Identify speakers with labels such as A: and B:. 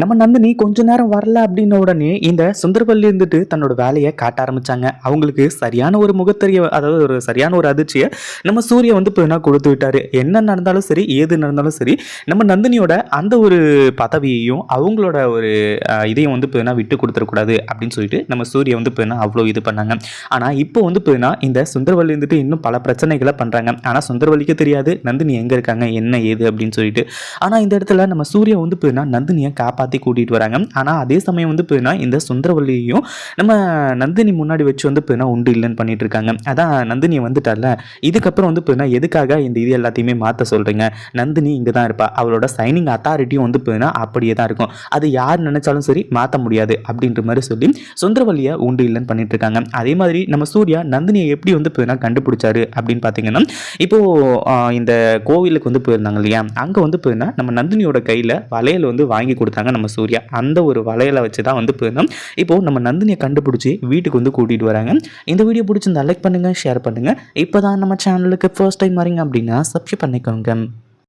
A: நம்ம நந்தினி கொஞ்ச நேரம் வரல அப்படின்ன உடனே இந்த சுந்தரவல்லி இருந்துட்டு தன்னோட வேலையை காட்ட ஆரம்பிச்சாங்க. அவங்களுக்கு சரியான ஒரு முகத்தறிய அதாவது ஒரு சரியான ஒரு அதிர்ச்சியை நம்ம சூர்யா வந்து இப்போ கொடுத்து விட்டாரு? என்ன நடந்தாலும் சரி ஏது நடந்தாலும் சரி நம்ம நந்தினியோட அந்த ஒரு பதவியையும் அவங்களோட ஒரு இதையும் வந்து இப்போ விட்டு கொடுத்துடக்கூடாது அப்படின்னு சொல்லிட்டு நம்ம சூர்யா வந்து இப்போ அவ்வளோ இது பண்ணாங்க. ஆனால் இப்போ வந்து இப்போ இந்த சுந்தரவல்லி இருந்துட்டு இன்னும் பல பிரச்சனைகளை பண்ணுறாங்க ஆனால் சுந்தரவல்லிக்கு தெரியாது நந்தினி எங்கே இருக்காங்க என்ன ஏது அப்படின்னு சொல்லிட்டு. ஆனால் இந்த இடத்துல நம்ம சூர்யா வந்து இப்போ நந்தினியை காப்பா காப்பாற்றி கூட்டிகிட்டு வராங்க. ஆனால் அதே சமயம் வந்து போயின்னா இந்த சுந்தரவல்லியையும் நம்ம நந்தினி முன்னாடி வச்சு வந்து போயின்னா உண்டு இல்லைன்னு பண்ணிட்டு இருக்காங்க. அதான் நந்தினி வந்துட்டால. இதுக்கப்புறம் வந்து போயின்னா எதுக்காக இந்த இது எல்லாத்தையுமே மாற்ற சொல்கிறீங்க நந்தினி இங்கே தான் இருப்பா. அவளோட சைனிங் அத்தாரிட்டியும் வந்து போயின்னா அப்படியே தான் இருக்கும். அது யார் நினைச்சாலும் சரி மாற்ற முடியாது அப்படின்ற மாதிரி சொல்லி சுந்தரவல்லியை உண்டு இல்லைன்னு பண்ணிட்டு இருக்காங்க. அதே மாதிரி நம்ம சூர்யா நந்தினியை எப்படி வந்து இப்போ கண்டுபிடிச்சாரு அப்படின்னு பார்த்தீங்கன்னா இப்போ இந்த கோவிலுக்கு வந்து போயிருந்தாங்க இல்லையா? அங்கே வந்து போயிருந்தா நம்ம நந்தினியோட கையில் வளையல் வந்து வாங்கி கொடுத்தாங்க. நம்ம சூர்யா. அந்த ஒரு வளையலை வச்சு தான் வந்து போயிருந்தோம். இப்போ நம்ம நந்தினியை கண்டுபிடிச்சி வீட்டுக்கு வந்து கூட்டிகிட்டு வராங்க. இந்த வீடியோ பிடிச்சிருந்தா லைக் பண்ணுங்கள் ஷேர் பண்ணுங்கள் இப்போ தான் நம்ம சேனலுக்கு ஃபர்ஸ்ட் டைம் வரீங்க அப்படின்னா சப்ஸ்கிரைப் பண்ணிக்கோங்க.